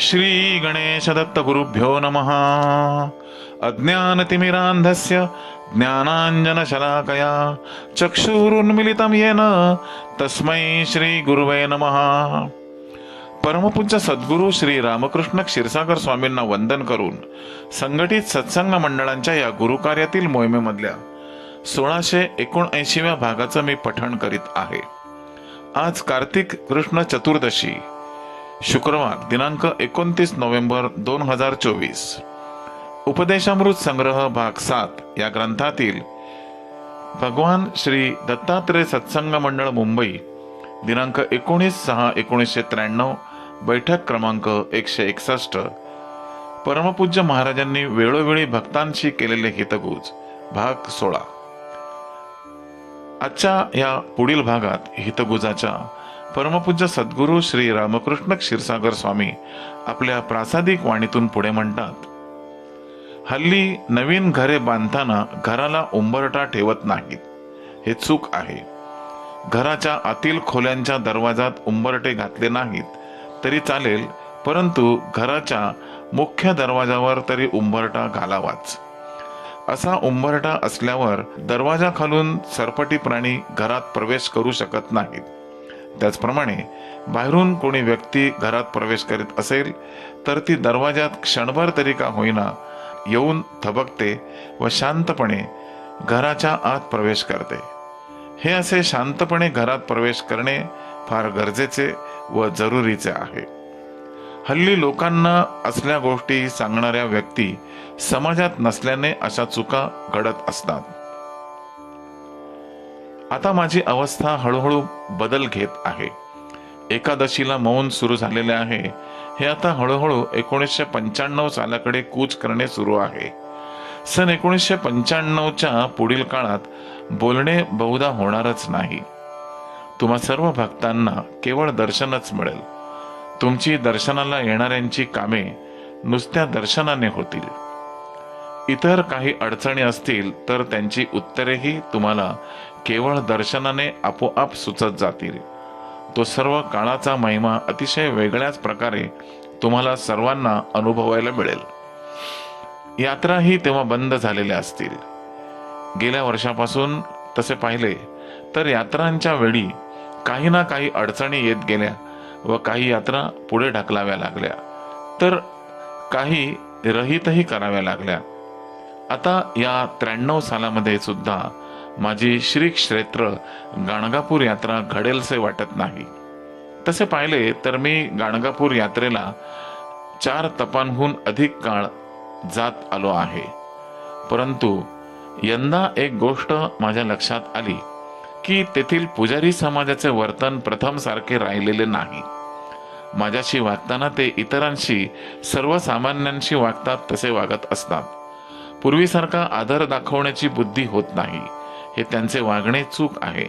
श्री गणेश दत्त गुरुभ्यो नमः। अज्ञानतिमिरान्धस्य ज्ञानाञ्जनशलाकया चक्षुरुन्मिलितं येन तस्मै श्री गुरुवे नमः। परमपूज्य सद्गुरू श्री रामकृष्ण क्षीरसागर स्वामींना वंदन करून संघटित सत्संग मंडळांच्या या गुरुकार्यातील मोहिमेमधल्या सोळाशे एकोणऐंशीव्या भागाचं मी पठण करीत आहे. आज कार्तिक कृष्ण चतुर्दशी शुक्रवार दिनांक एकोणतीस नोव्हेंबर दोन हजार चोवीस. उपदेशामृत संग्रह भाग सात या ग्रंथातील भगवान श्री दत्तात्रय सत्संग मंडळ मुंबई दिनांक एकोणीस सहा एकोणीसशे त्र्याण्णव बैठक क्रमांक एकशे एकसष्ट. परमपूज्य महाराजांनी वेळोवेळी भक्तांशी केलेले हितगुज भाग सोळा. आजच्या या पुढील भागात हितगुजाच्या परमपूज्य सद्गुरू श्री रामकृष्ण क्षीरसागर स्वामी आपल्या प्रासादिक वाणीतून पुढे म्हणतात हल्ली नवीन घरे बांधताना घराला उंबरटा ठेवत नाहीत. हे चूक आहे. घराच्या आतील खोल्यांच्या दरवाजात उंबरटे घातले नाहीत तरी चालेल परंतु घराच्या मुख्य दरवाजावर तरी उंबरटा घालावाच. असा उंबरटा असल्यावर दरवाजा खालून सरपटी प्राणी घरात प्रवेश करू शकत नाहीत. त्याचप्रमाणे बाहेरून कोणी व्यक्ती घरात प्रवेश करीत असेल तर ती दरवाजात क्षणभर तरी का होईना येऊन थबकते व शांतपणे घराच्या आत प्रवेश करते. हे असे शांतपणे घरात प्रवेश करणे फार गरजेचे व जरुरीचे आहे. हल्ली लोकांना असल्या गोष्टी सांगणाऱ्या व्यक्ती समाजात नसल्याने अशा चुका घडत असतात. आता माझी अवस्था हळूहळू बदल घेत आहे. एकादशीला मौन सुरू झालेले आहे. हे आता हळूहळू एकोणीसशे पंच्याण्णव सालाकडे कूच करणे सुरू आहे. सन एकोणीसशे पंच्याण्णवच्या पुढील काळात बोलणे बहुधा होणारच नाही. तुम्हा सर्व भक्तांना केवळ दर्शनच मिळेल. तुमची दर्शनाला येणाऱ्यांची कामे नुसत्या दर्शनाने होतील. इतर काही अडचणी असतील तर त्यांची उत्तरेही तुम्हाला केवळ दर्शनाने आपोआप सुचत जातील. तो सर्व काळाचा महिमा अतिशय वेगळ्याच प्रकारे तुम्हाला सर्वांना अनुभवायला मिळेल. यात्राही तेव्हा बंद झालेल्या असतील. गेल्या वर्षापासून तसे पाहिले तर यात्रांच्या वेळी काही ना काही अडचणी येत गेल्या व काही यात्रा पुढे ढकलाव्या लागल्या. तर काही रहितही कराव्या लागल्या. आता या त्र्याण्णव सालामध्ये सुद्धा माझी श्री क्षेत्र गाणगापूर यात्रा घडेलसे वाटत नाही. तसे पाहिले तर मी गाणगापूर यात्रेला चार तपांहून अधिक काळ जात आलो आहे. परंतु यंदा एक गोष्ट माझ्या लक्षात आली की तेथील पुजारी समाजाचे वर्तन प्रथम सारखे राहिलेले नाही. माझ्याशी वागताना ते इतरांशी सर्वसामान्यांशी वागतात तसे वागत असतात. पूर्वीसारखा आदर दाखवण्याची बुद्धी होत नाही. हे त्यांचे वागणे चूक आहे.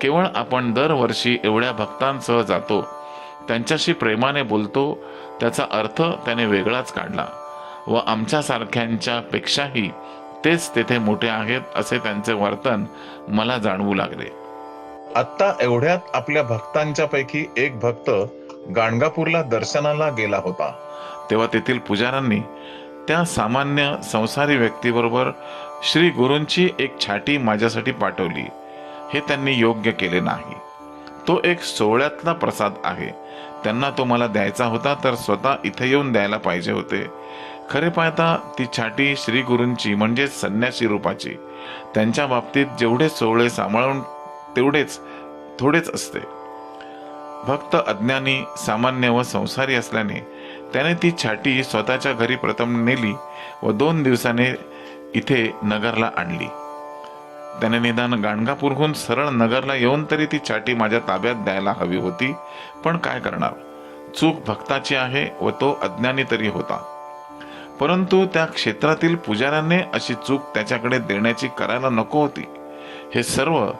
केवळ आपण दरवर्षी एवढ्या भक्तांसह जातो. त्यांच्याशी प्रेमाने बोलतो. त्याचा अर्थ त्याने वेगळाच काढला. व आमच्यासारख्यांच्या पेक्षाही तेच तेथे मोठे आहेत असे त्यांचे वर्तन मला जाणवू लागले. आत्ता एवढ्यात आपल्या भक्तांच्या पैकी एक भक्त गाणगापूरला दर्शनाला गेला होता. तेव्हा तेथील पुजाऱ्यांनी त्या सामान्य संसारी व्यक्तीबरोबर श्री गुरूंची एक छाटी माझ्यासाठी पाठवली. हे त्यांनी योग्य केले नाही. तो एक सोहळ्यातला प्रसाद आहे. त्यांना तो मला द्यायचा होता तर स्वतः इथे येऊन द्यायला पाहिजे होते. खरे पाहता ती छाटी श्री गुरूंची म्हणजे संन्यासी रूपाची. त्यांच्या बाबतीत जेवढे सोहळे सांभाळून तेवढेच थोडेच असते. भक्त अज्ञानी सामान्य व संसारी असल्याने त्याने ती छाटी स्वतःच्या घरी प्रथम नेली व दोन दिवसाने इथे नगरला आणली. त्याने निदान गाणगापूरहून सरळ नगरला येऊन तरी ती छाटी माझ्या ताब्यात द्यायला हवी होती. पण काय करणार? चूक भक्ताची आहे व तो अज्ञानी तरी होता. परंतु त्या क्षेत्रातील पुजाऱ्यांनी अशी चूक त्याच्याकडे देण्याची करायला नको होती. हे सर्व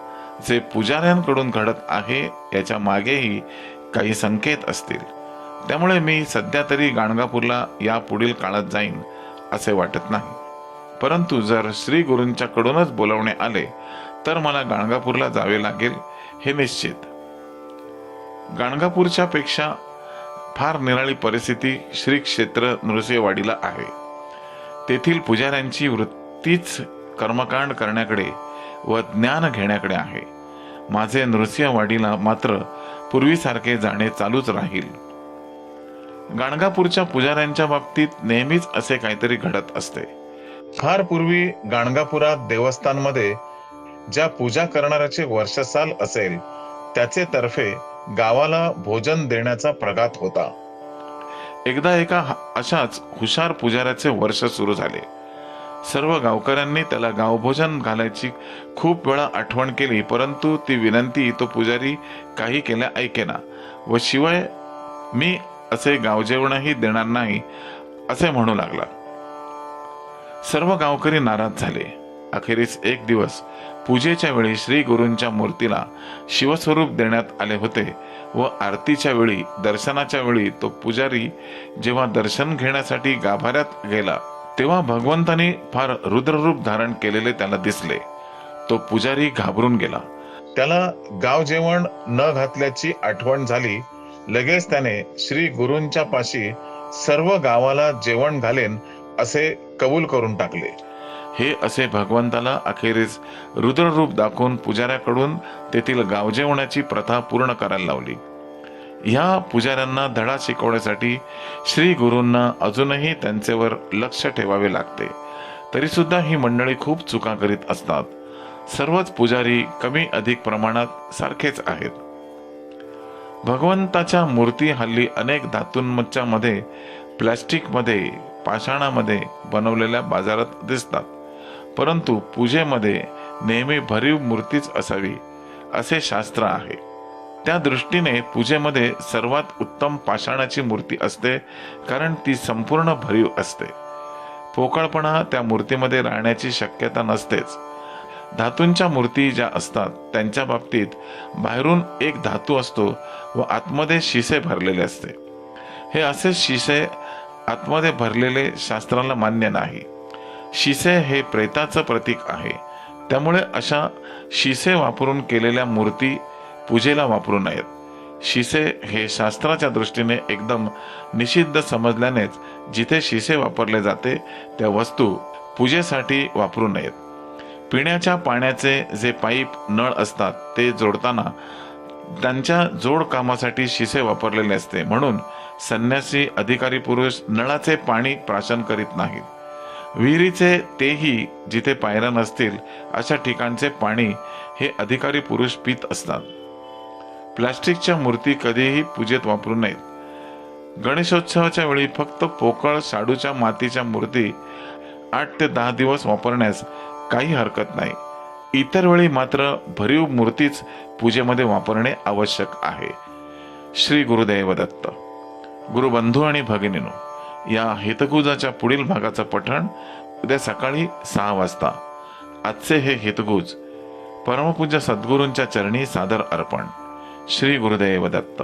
जे पुजाऱ्यांकडून घडत आहे याच्या मागेही काही संकेत असतील. त्यामुळे मी सध्या तरी गाणगापूरला या पुढील काळात जाईन असे वाटत नाही. परंतु जर श्री गुरूंच्याकडूनच बोलवणे आले तर मला गाणगापूरला जावे लागेल हे निश्चित. गाणगापूरच्या पेक्षा फार निराळी परिस्थिती श्री क्षेत्र नृसिंहवाडीला आहे. तेथील पुजाऱ्यांची वृत्तीच कर्मकांड करण्याकडे व ज्ञान घेण्याकडे आहे. माझे नृसिंहवाडीला मात्र पूर्वीसारखे जाणे चालूच राहील. गाणगापूरच्या पुजाऱ्यांच्या बाबतीत नेहमीच असे काहीतरी घडत असते. फार पूर्वी गाणगापुरात देवस्थानमध्ये ज्या पूजा करणाऱ्याचे वर्षसाल असेल त्याचे तर्फे गावाला भोजन देण्याचा प्रघात होता. एकदा एका अशाच हुशार पुजाऱ्याचे वर्ष सुरू झाले. सर्व गावकऱ्यांनी त्याला गावभोजन घालायची खूप वेळा आठवण केली परंतु ती विनंती तो पुजारी काही केल्या ऐकेना व शिवाय मी असे गावजेवणही देणार नाही असे म्हणू लागला. सर्व गावकरी नाराज झाले. अखेरीस एक दिवस पूजेच्या वेळी श्री गुरूंच्या मूर्तीला शिवस्वरूप देण्यात आले होते व आरतीच्या वेळी दर्शनाच्या वेळी तो पुजारी जेव्हा दर्शन घेण्यासाठी गाभाऱ्यात गेला तेव्हा भगवंताने फार रुद्ररूप धारण केलेले त्याला दिसले. तो पुजारी घाबरून गेला. त्याला गाव जेवण न घातल्याची आठवण झाली लगेच त्याने श्री गुरूंच्या पाशी सर्व गावाला जेवण घालेन असे कबूल करून टाकले. हे असे भगवंताला अखेरीस रुद्ररूप दाखवून पुजाऱ्याकडून तेथील गावजेवणाची प्रथा पूर्ण करायला लावली. ह्या पुजाऱ्यांना धडा शिकवण्यासाठी श्री गुरूंना अजूनही त्यांचेवर लक्ष ठेवावे लागते. तरीसुद्धा ही मंडळी खूप चुका करीत असतात. सर्वच पुजारी कमी अधिक प्रमाणात सारखेच आहेत. भगवंताच्या मूर्ती हल्ली अनेक धातूंच्या मध्ये प्लॅस्टिकमध्ये पाषाणामध्ये बनवलेल्या बाजारात दिसतात. परंतु पूजेमध्ये नेहमी भरीव मूर्तीच असावी असे शास्त्र आहे. त्या दृष्टीने पूजेमध्ये सर्वात उत्तम पाषाणाची मूर्ती असते कारण ती संपूर्ण भरीव असते. पोकळपणा त्या मूर्तीमध्ये राहण्याची शक्यता नसतेच. धातूंच्या मूर्ती ज्या असतात त्यांच्या बाबतीत बाहेरून एक धातू असतो व आतमध्ये शिसे भरलेले असते. हे असे शिसे आतमध्ये भरलेले शास्त्राला मान्य नाही. शिसे हे प्रेताचं प्रतीक आहे. त्यामुळे अशा शिसे वापरून केलेल्या मूर्ती पूजेला वापरू नयेत. शिसे हे शास्त्राच्या दृष्टीने एकदम निषिद्ध समजल्यानेच जिथे शिसे वापरले जाते त्या वस्तू पूजेसाठी वापरू नयेत. पिण्याच्या पाण्याचे जे पाईप नळ असतात ते जोडताना त्यांच्या जोड कामासाठी शिसे वापरलेले असते. म्हणून संन्यासी अधिकारी पुरुष नळाचे पाणी प्राशन करीत नाहीत. विहिरीचे तेही जिथे पायऱ्या नसतील अशा ठिकाणचे पाणी हे अधिकारी पुरुष पित असतात. प्लास्टिकच्या मूर्ती कधीही पूजेत वापरू नयेत. गणेशोत्सवाच्या वेळी फक्त पोकळ शाडूच्या मातीच्या मूर्ती आठ ते दहा दिवस वापरण्यास काही हरकत नाही. इतर वेळी मात्र भरीव मूर्तीच पूजेमध्ये वापरणे आवश्यक आहे. श्री गुरुदैव दत्त गुरुबंधू आणि भगिनीनो या हितगुजाच्या पुढील भागाचं पठण उद्या सकाळी सहा वाजता. आजचे हे हितगुज परमपूज्य सद्गुरूंच्या चरणी सादर अर्पण. श्री गुरुदैव दत्त.